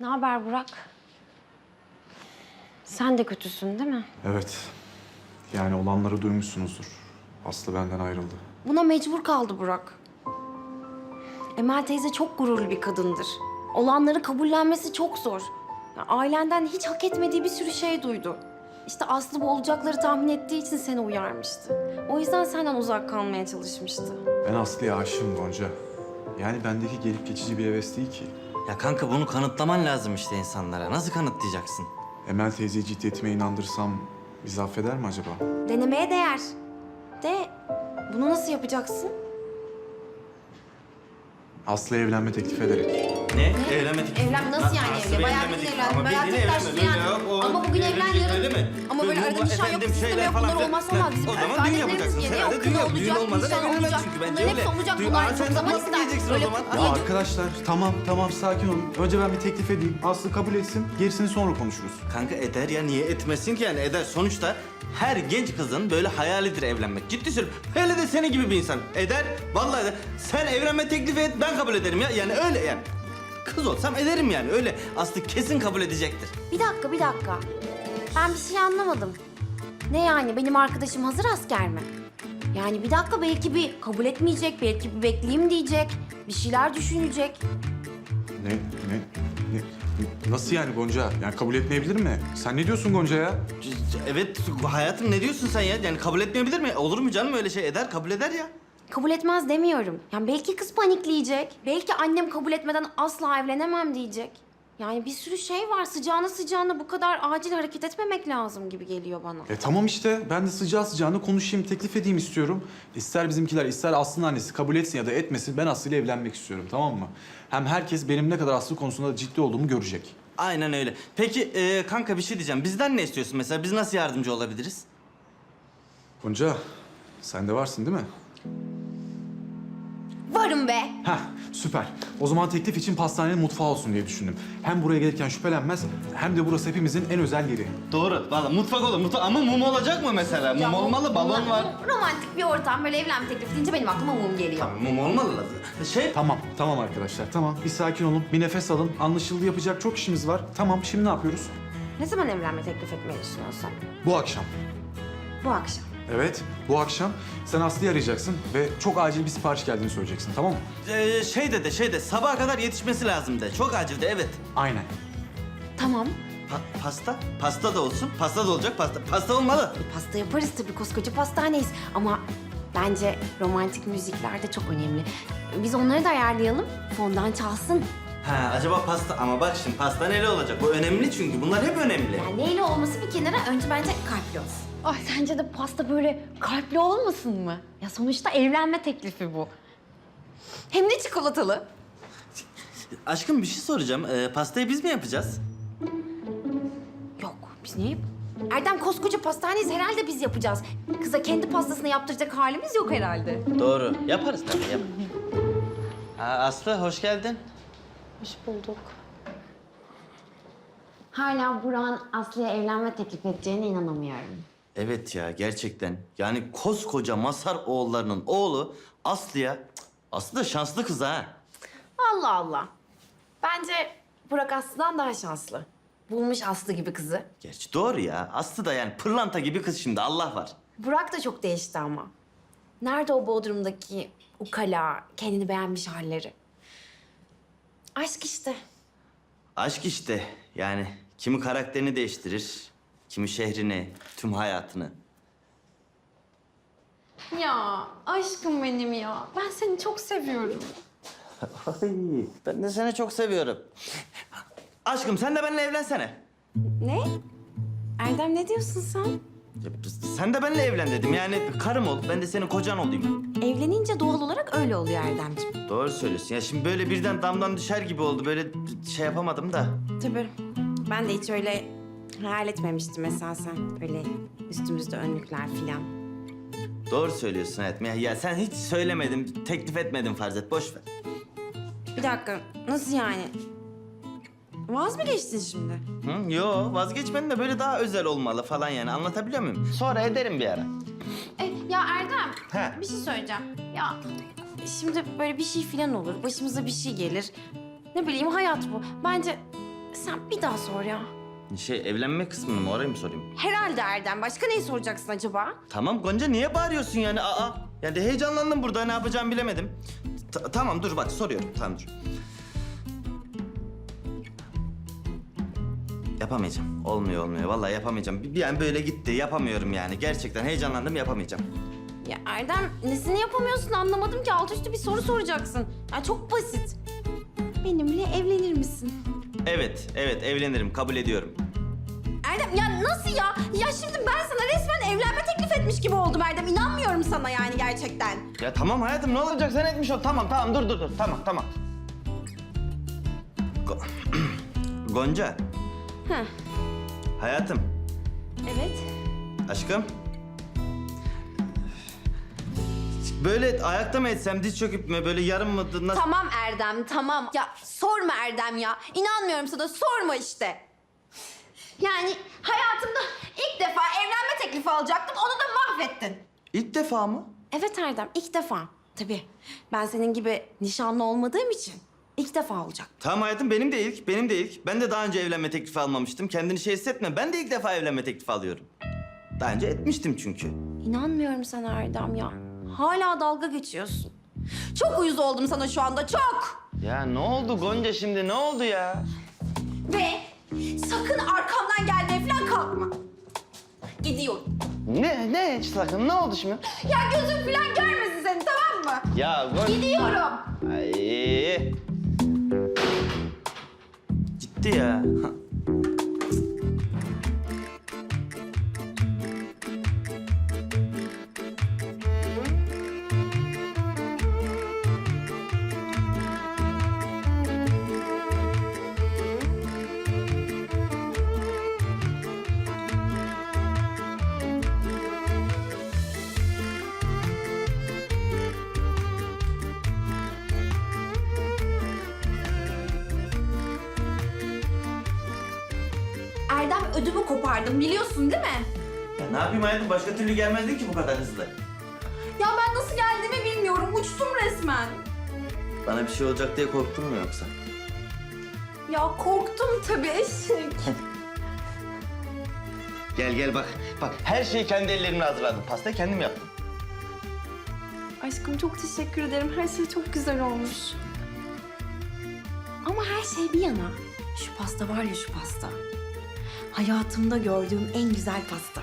Ne haber Burak? Sen de kötüsün değil mi? Evet. Yani olanları duymuşsunuzdur. Aslı benden ayrıldı. Buna mecbur kaldı Burak. Emel teyze çok gururlu bir kadındır. Olanları kabullenmesi çok zor. Ya, ailenden hiç hak etmediği bir sürü şey duydu. İşte Aslı bu olacakları tahmin ettiği için seni uyarmıştı. O yüzden senden uzak kalmaya çalışmıştı. Ben Aslı'ya aşığım Gonca. Yani bendeki gelip geçici bir heves değil ki. Ya kanka bunu kanıtlaman lazım işte insanlara. Nasıl kanıtlayacaksın? Emel teyzeyi ciddiyetime inandırsam bizi affeder mi acaba? Denemeye değer. De bunu nasıl yapacaksın? Aslı'ya evlenme teklif ederek. Ne? Evlenmedik. Evlen nasıl yani Nasıl evlen? Bayağı bildiğin evlen. Ama Bayağı bildiğin tek taşlı evlenmedik. yani. Yok, o Ama bugün evlen evlenecek, yarın. öyle mi? Ama böyle arada nişan yok, efendim, şeyler yok, falan bunlar filan. olmazsa olmaz. Bizim O zaman düğün yapacaksın. Sen de okul düğün yap. olacak, Düğün olmadan nişan evlenemezsin olacak. çünkü. Bence Bunların öyle. hepsi olacak, Düğün- bunlar Aa, çok sen zaman nasıl ister. diyeceksin o Böyle zaman? Ya arkadaşlar tamam tamam sakin olun. Önce ben bir teklif edeyim. Aslı kabul etsin. Gerisini sonra konuşuruz. Kanka eder ya niye etmesin ki yani eder. Sonuçta her genç kızın böyle hayalidir evlenmek. Ciddi söylüyorum. Hele de senin gibi bir insan. Eder. Vallahi eder. Sen evlenme teklifi et ben kabul ederim ya. Yani öyle yani. Kız olsam ederim yani öyle. Aslı kesin kabul edecektir. Bir dakika, bir dakika. Ben bir şey anlamadım. Ne yani benim arkadaşım hazır asker mi? Yani bir dakika belki bir kabul etmeyecek, belki bir bekleyeyim diyecek. Bir şeyler düşünecek. Ne, ne, ne, nasıl yani Gonca? Yani kabul etmeyebilir mi? Sen ne diyorsun Gonca ya? C- c- Evet hayatım ne diyorsun sen ya? Yani kabul etmeyebilir mi? Olur mu canım öyle şey? Eder kabul eder ya. Kabul etmez demiyorum. Yani belki kız panikleyecek. Belki annem kabul etmeden asla evlenemem diyecek. Yani bir sürü şey var. Sıcağına sıcağına bu kadar acil hareket etmemek lazım gibi geliyor bana. E tamam işte ben de sıcağı sıcağına konuşayım, teklif edeyim istiyorum. İster bizimkiler, ister Aslı'nın annesi kabul etsin ya da etmesin ben Aslı ile evlenmek istiyorum tamam mı? Hem herkes benim ne kadar Aslı konusunda ciddi olduğumu görecek. Aynen öyle. Peki e, kanka bir şey diyeceğim. Bizden ne istiyorsun mesela? Biz nasıl yardımcı olabiliriz? Gonca sen de varsın değil mi? Varım be. Heh süper. O zaman teklif için pastanenin mutfağı olsun diye düşündüm. Hem buraya gelirken şüphelenmez hem de burası hepimizin en özel yeri. Doğru. Valla mutfak olur. Mutfak ama mum olacak mı mesela? Mum olmalı, balon var. Romantik bir ortam. Böyle evlenme teklifi deyince benim aklıma mum geliyor. Tamam, mum olmalı. Şey, Tamam, tamam arkadaşlar tamam. Bir sakin olun, bir nefes alın. Anlaşıldı yapacak çok işimiz var. Tamam şimdi ne yapıyoruz? Ne zaman evlenme teklif etmeyi düşünüyorsun? Bu akşam. Bu akşam. Evet, bu akşam sen Aslı'yı arayacaksın ve çok acil bir sipariş geldiğini söyleyeceksin tamam mı? e, şey de de şey de sabaha kadar yetişmesi lazım de. Çok acil de evet. Aynen. Tamam. Pa- pasta? Pasta da olsun. Pasta da olacak. Pasta pasta olmalı. E, pasta yaparız tabii koskoca pastaneyiz. Ama bence romantik müzikler de çok önemli. Biz onları da ayarlayalım. Fondan çalsın. Ha acaba pasta ama bak şimdi pasta neyle olacak? Bu önemli çünkü. Bunlar hep önemli. Yani neyle olması bir kenara önce bence kalpli olsun. Ay sence de pasta böyle kalpli olmasın mı? Ya sonuçta evlenme teklifi bu. Hem de çikolatalı. Aşkım bir şey soracağım. E, pastayı biz mi yapacağız? Yok biz niye yap- Erdem koskoca pastaneyiz herhalde biz yapacağız. Kıza kendi pastasını yaptıracak halimiz yok herhalde. Doğru. Yaparız tabii yap. Aa, Aslı hoş geldin. Hoş bulduk. Hala Burak'ın Aslı'ya evlenme teklif edeceğine inanamıyorum. Evet ya gerçekten. Yani koskoca Masar oğullarının oğlu Aslı'ya... Cık, Aslı da şanslı kız ha. Allah Allah. Bence Burak Aslı'dan daha şanslı. Bulmuş Aslı gibi kızı. Gerçi doğru ya. Aslı da yani pırlanta gibi kız şimdi Allah var. Burak da çok değişti ama. Nerede o Bodrum'daki ukala, kendini beğenmiş halleri? Aşk işte. Aşk işte yani kimi karakterini değiştirir, kimi şehrini, tüm hayatını. Ya aşkım benim ya. Ben seni çok seviyorum. Ay, ben de seni çok seviyorum. Aşkım sen de benimle evlensene. Ne? Erdem ne diyorsun sen? Ya, sen de benimle evlen dedim yani karım ol, ben de senin kocan olayım. Evlenince doğal olarak öyle oluyor Erdemciğim. Doğru söylüyorsun. Ya şimdi böyle birden damdan düşer gibi oldu. Böyle şey yapamadım da. Tabii. Ben de hiç öyle hayal etmemiştim esasen. Böyle üstümüzde önlükler filan. Doğru söylüyorsun hayatım. Ya, ya sen hiç söylemedin, teklif etmedin farz et. Boş ver. Bir dakika. Nasıl yani? Vaz mı geçtin şimdi? Hı? Yo vazgeçmenin de böyle daha özel olmalı falan yani. Anlatabiliyor muyum? Sonra ederim bir ara. E, ya Erdem, He. bir şey söyleyeceğim. Ya şimdi böyle bir şey filan olur, başımıza bir şey gelir. Ne bileyim hayat bu. Bence Sen bir daha sor ya. Şey evlenme kısmını mı orayı mı sorayım? Herhalde Erdem. Başka neyi soracaksın acaba? Tamam Gonca niye bağırıyorsun yani? Aa. Yani heyecanlandım burada ne yapacağımı bilemedim. Ta- tamam dur bak soruyorum. Tamam dur. Yapamayacağım. Olmuyor olmuyor. Vallahi yapamayacağım. Bir yani böyle gitti. Yapamıyorum yani. Gerçekten heyecanlandım yapamayacağım. Ya Erdem nesini yapamıyorsun anlamadım ki. Alt üstü bir soru soracaksın. Ya çok basit. Benimle evlenir misin? Evet, evet evlenirim. Kabul ediyorum. Erdem ya nasıl ya? Ya şimdi ben sana resmen evlenme teklif etmiş gibi oldum Erdem. İnanmıyorum sana yani gerçekten. Ya tamam hayatım ne olacak sen etmiş ol. Tamam tamam dur dur dur. Tamam tamam. Go- Gonca. Heh. Hayatım. Evet. Aşkım. Böyle ayakta mı etsem, diz çöküp mü, böyle yarım mı, nasıl? Tamam Erdem tamam. Ya sorma Erdem ya. İnanmıyorum sana sorma işte. Yani hayatımda ilk defa evlenme teklifi alacaktım onu da mahvettin. İlk defa mı? Evet Erdem ilk defa. Tabii ben senin gibi nişanlı olmadığım için ilk defa olacak. Tamam hayatım benim de ilk, benim de ilk. Ben de daha önce evlenme teklifi almamıştım. Kendini şey hissetme. Ben de ilk defa evlenme teklifi alıyorum. Daha önce etmiştim çünkü. İnanmıyorum sana Erdem ya. Hala dalga geçiyorsun. Çok uyuz oldum sana şu anda çok. Ya ne oldu Gonca şimdi ne oldu ya? Ve sakın arkamdan gelmeye falan kalkma. Gidiyorum. Ne ne hiç sakın ne oldu şimdi? Ya gözüm falan görmesin seni tamam mı? Ya Gonca... Gidiyorum. Ay. Gitti ya. Ödümü kopardım biliyorsun değil mi? ya ne yapayım hayatım başka türlü gelmezdi ki bu kadar hızlı. Ya ben nasıl geldiğimi bilmiyorum. Uçtum resmen. Bana bir şey olacak diye korktun mu yoksa? Ya korktum tabii eşek. Gel gel bak. Bak her şeyi kendi ellerimle hazırladım. Pastayı kendim yaptım. Aşkım çok teşekkür ederim. Her şey çok güzel olmuş. Ama her şey bir yana. Şu pasta var ya şu pasta. Hayatımda gördüğüm en güzel pasta.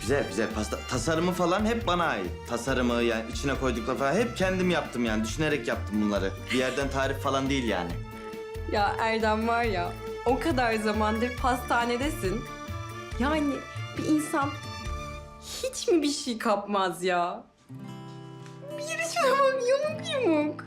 Güzel güzel pasta. Tasarımı falan hep bana ait. Tasarımı yani içine koydukları falan hep kendim yaptım yani. Düşünerek yaptım bunları. Bir yerden tarif falan değil yani. Ya Erdem var ya, o kadar zamandır pastanedesin. Yani bir insan hiç mi bir şey kapmaz ya? Bir şuna bak yumuk yumuk.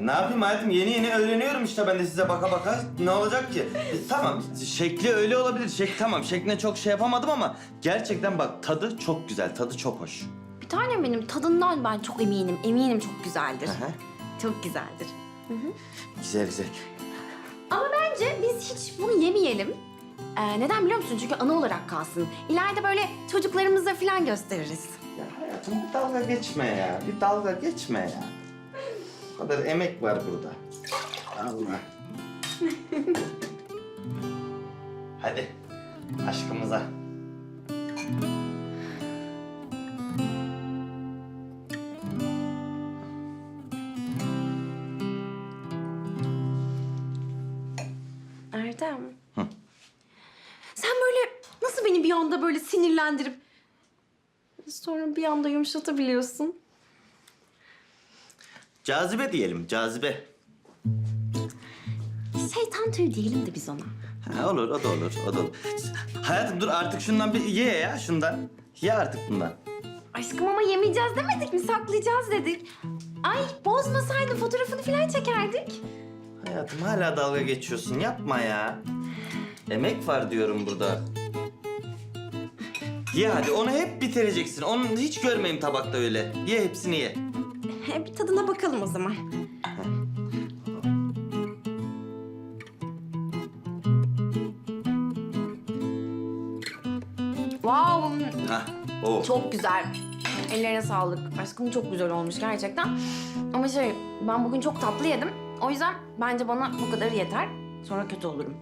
Ne yapayım hayatım? Yeni yeni öğreniyorum işte ben de size baka baka. Ne olacak ki? E, tamam şekli öyle olabilir. Şek tamam şekline çok şey yapamadım ama gerçekten bak tadı çok güzel. Tadı çok hoş. Bir tanem benim tadından ben çok eminim. Eminim çok güzeldir. Hı hı. Çok güzeldir. Güzel güzel. Ama bence biz hiç bunu yemeyelim. Ee, neden biliyor musun? Çünkü anı olarak kalsın. İleride böyle çocuklarımıza falan gösteririz. Ya hayatım bir dalga geçme ya. Bir dalga geçme ya. O kadar emek var burada. Allah. Hadi aşkımıza. Erdem. Sen böyle nasıl beni bir anda böyle sinirlendirip sonra bir anda yumuşatabiliyorsun? Cazibe diyelim cazibe. Şeytan tüyü diyelim de biz ona. Ha, olur o da olur o da olur. Hayatım dur artık şundan bir ye ya şundan. Ye artık bundan. Aşkım ama yemeyeceğiz demedik mi? Saklayacağız dedik. Ay bozmasaydın fotoğrafını falan çekerdik. Hayatım hala dalga geçiyorsun yapma ya. Emek var diyorum burada. Ye hadi onu hep bitireceksin. Onu hiç görmeyeyim tabakta öyle. Ye hepsini ye. He, bir tadına bakalım o zaman. Wow, Hah. O. çok güzel. Ellerine sağlık. Aşkım çok güzel olmuş gerçekten. Ama şey, ben bugün çok tatlı yedim. O yüzden bence bana bu kadarı yeter. Sonra kötü olurum.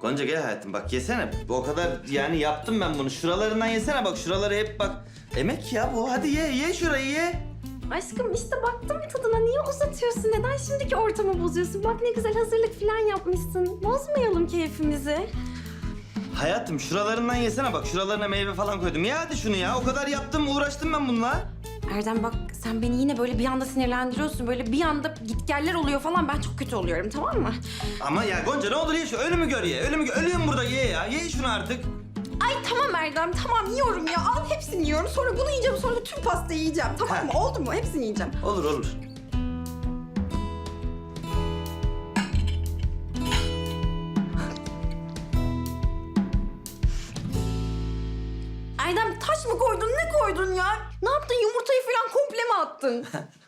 Gonca gel hayatım bak yesene. O kadar yani yaptım ben bunu. Şuralarından yesene bak şuraları hep bak. Emek ya bu. Hadi ye ye şurayı ye. Aşkım işte baktım tadına. Niye uzatıyorsun? Neden şimdiki ortamı bozuyorsun? Bak ne güzel hazırlık falan yapmışsın. Bozmayalım keyfimizi. Hayatım şuralarından yesene bak. Şuralarına meyve falan koydum. Ye hadi şunu ya. O kadar yaptım uğraştım ben bununla. Erdem bak sen beni yine böyle bir anda sinirlendiriyorsun. Böyle bir anda gitgeller oluyor falan. Ben çok kötü oluyorum tamam mı? Ama ya Gonca ne olur ye şu. Ölümü gör ye. Ölümü gör. Ölüyorum burada ye ya. Ye şunu artık. Tamam Erdem tamam yiyorum ya. Al hepsini yiyorum. Sonra bunu yiyeceğim. Sonra da tüm pastayı yiyeceğim. Tamam mı? Oldu mu? Hepsini yiyeceğim. Olur olur. Erdem taş mı koydun? Ne koydun ya? Ne yaptın? Yumurtayı falan komple mi attın?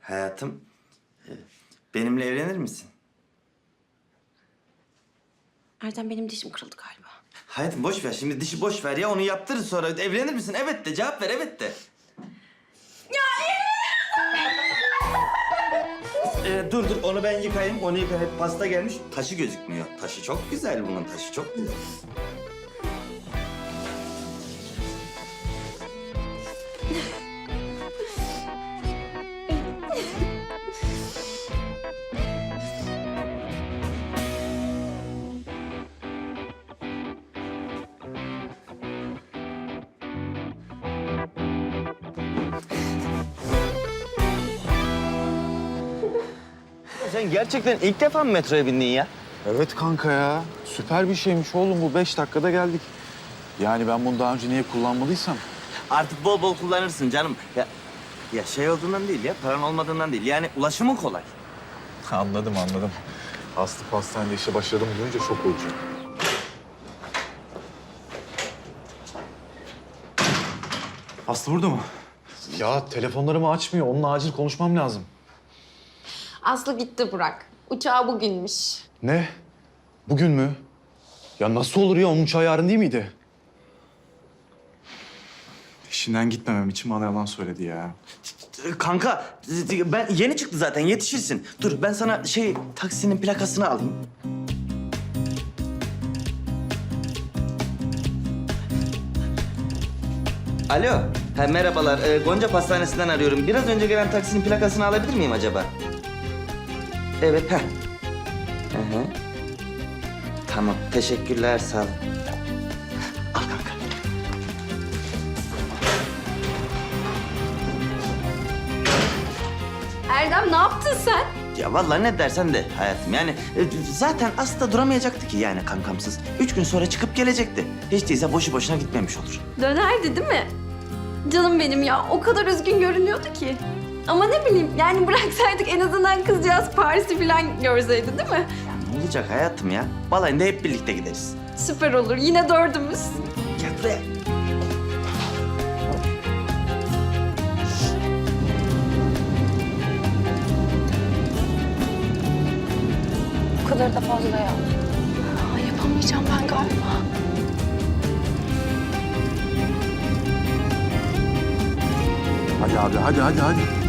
Hayatım e, benimle evlenir misin? Erdem benim dişim kırıldı galiba. Hayatım boş ver şimdi dişi boş ver ya onu yaptırır sonra evlenir misin? Evet de cevap ver evet de. Ee, dur dur onu ben yıkayayım onu yıkayayım. Pasta gelmiş taşı gözükmüyor. Taşı çok güzel bunun taşı çok güzel. Sen gerçekten ilk defa mı metroya bindin ya? Evet kanka ya. Süper bir şeymiş oğlum bu. Beş dakikada geldik. Yani ben bunu daha önce niye kullanmadıysam. Artık bol bol kullanırsın canım. Ya, ya şey olduğundan değil ya paran olmadığından değil. Yani ulaşımı kolay. Anladım anladım. Aslı pastanede işe başladım duyunca şok olacak. Aslı burada mı? Ya telefonlarımı açmıyor. Onunla acil konuşmam lazım. Aslı gitti Burak. Uçağı bugünmüş. Ne? Bugün mü? Ya nasıl olur ya? Onun uçağı yarın değil miydi? İşinden gitmemem için bana yalan söyledi ya. Kanka ben yeni çıktı zaten yetişirsin. Dur ben sana şey taksinin plakasını alayım. Alo. Ha, merhabalar. Ee, Gonca Pastanesi'nden arıyorum. Biraz önce gelen taksinin plakasını alabilir miyim acaba? Evet, ha. Hı hı. Tamam, teşekkürler, sağ ol. Al kanka. Erdem ne yaptın sen? Ya vallahi ne dersen de hayatım yani e, zaten asla duramayacaktı ki yani kankamsız. Üç gün sonra çıkıp gelecekti. Hiç değilse boşu boşuna gitmemiş olur. Dönerdi değil mi? Canım benim ya o kadar üzgün görünüyordu ki. Ama ne bileyim yani bıraksaydık en azından kızcağız Paris'i falan görseydi değil mi? Ya ne olacak hayatım ya? Balayında hep birlikte gideriz. Süper olur yine dördümüz. Gel buraya. Bu kadar da fazla ya. Ay, yapamayacağım ben galiba. Hadi abi hadi hadi hadi.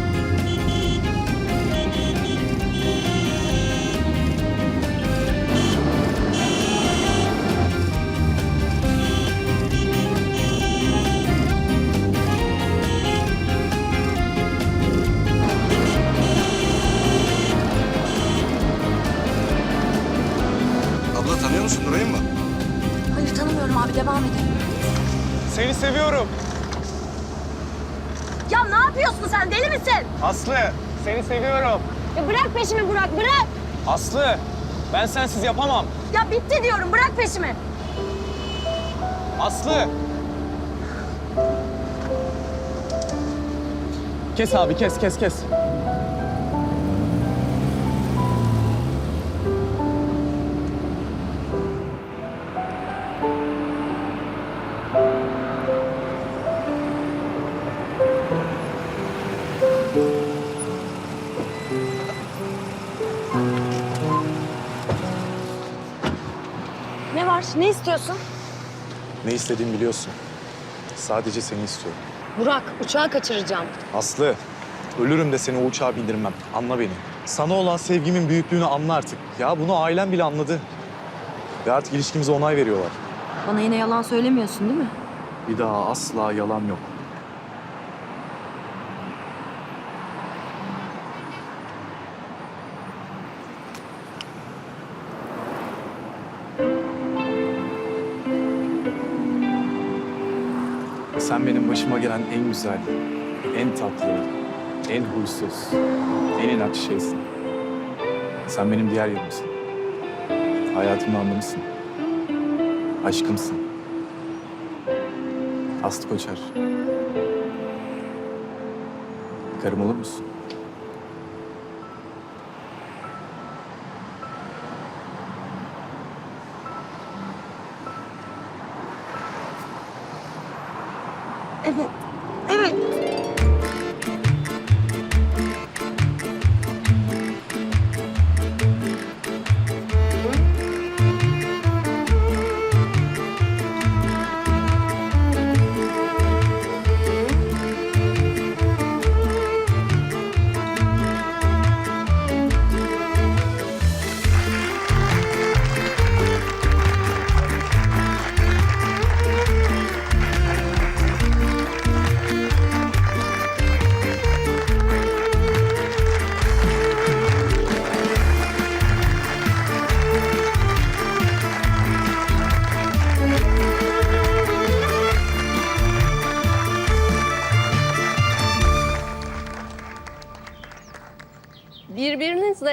Tanıyor musun Nuray'ı mı? Hayır tanımıyorum abi devam edelim. Seni seviyorum. Ya ne yapıyorsun sen deli misin? Aslı, seni seviyorum. Ya bırak peşimi Burak bırak. Aslı, ben sensiz yapamam. Ya bitti diyorum bırak peşimi. Aslı. Kes abi, kes, kes, kes. Ne var ne istiyorsun? Ne istediğimi biliyorsun. Sadece seni istiyorum. Burak uçağı kaçıracağım. Aslı, ölürüm de seni o uçağa bindirmem. Anla beni. Sana olan sevgimin büyüklüğünü anla artık. Ya bunu ailem bile anladı. Ve artık ilişkimize onay veriyorlar. Bana yine yalan söylemiyorsun değil mi? Bir daha asla yalan yok. Sen benim başıma gelen en güzel, en tatlı, en huysuz, en inatçı şeysin. Sen benim diğer yerimsin. Hayatımın anlamısın. Aşkımsın. Aslı Koçer. Karım olur musun?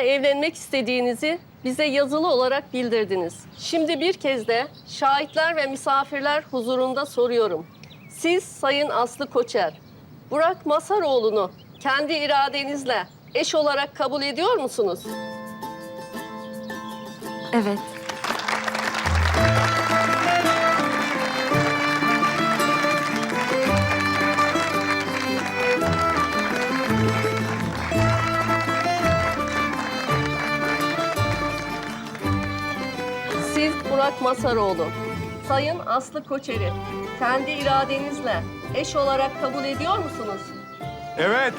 Evlenmek istediğinizi bize yazılı olarak bildirdiniz. Şimdi bir kez de şahitler ve misafirler huzurunda soruyorum. Siz Sayın Aslı Koçer, Burak Masaroğlu'nu kendi iradenizle eş olarak kabul ediyor musunuz? Evet. Burak Masaroğlu, Sayın Aslı Koçer'i kendi iradenizle eş olarak kabul ediyor musunuz? Evet.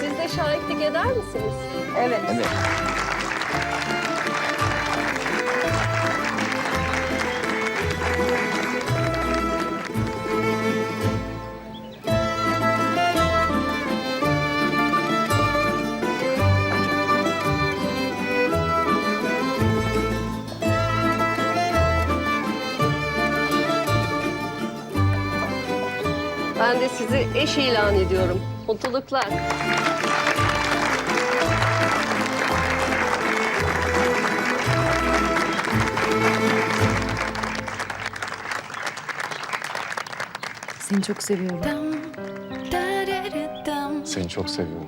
Siz de şahitlik eder misiniz? Evet. Ben de sizi eş ilan ediyorum. Mutluluklar. Seni çok seviyorum. Seni çok seviyorum.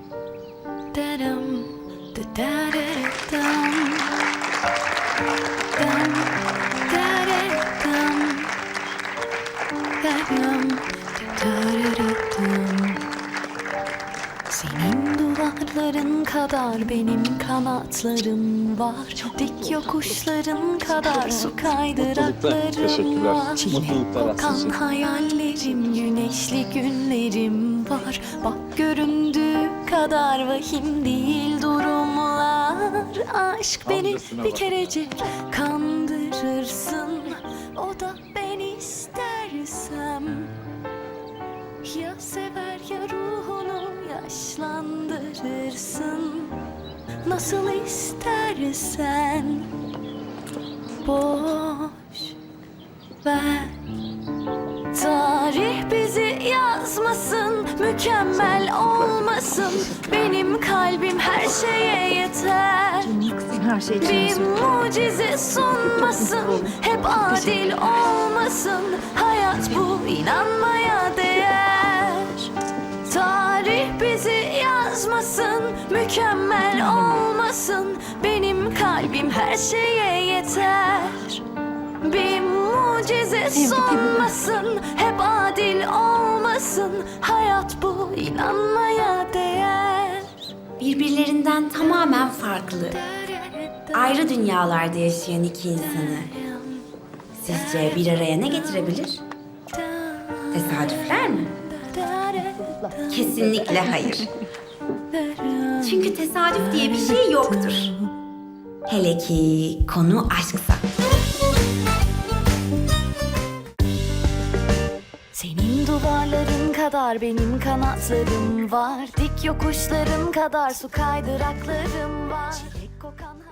Senin duvarların kadar benim kanatlarım var. Dik yokuşların kadar su kaydıraklarım var. Çilek kokan hayallerim, güneşli günlerim var. Bak göründüğü kadar vahim değil durumlar. Aşk beni bir kerecik Nasıl istersen. Boş ver. Tarih bizi yazmasın Mükemmel olmasın. Benim kalbim her şeye yeter. Her şey bir mucize sunmasın Hep adil olmasın. Hayat bu inanmaya değer yazmasın Mükemmel olmasın Benim kalbim her şeye yeter bir mucize sunmasın Hep adil olmasın Hayat bu inanmaya değer Birbirlerinden tamamen farklı. ayrı dünyalarda yaşayan iki insanı sizce bir araya ne getirebilir? Tesadüfler mi? Kesinlikle hayır. Çünkü tesadüf diye bir şey yoktur. Hele ki konu aşksa. Senin duvarların kadar benim kanatlarım var Dik yokuşların kadar su kaydıraklarım var Çilek kokan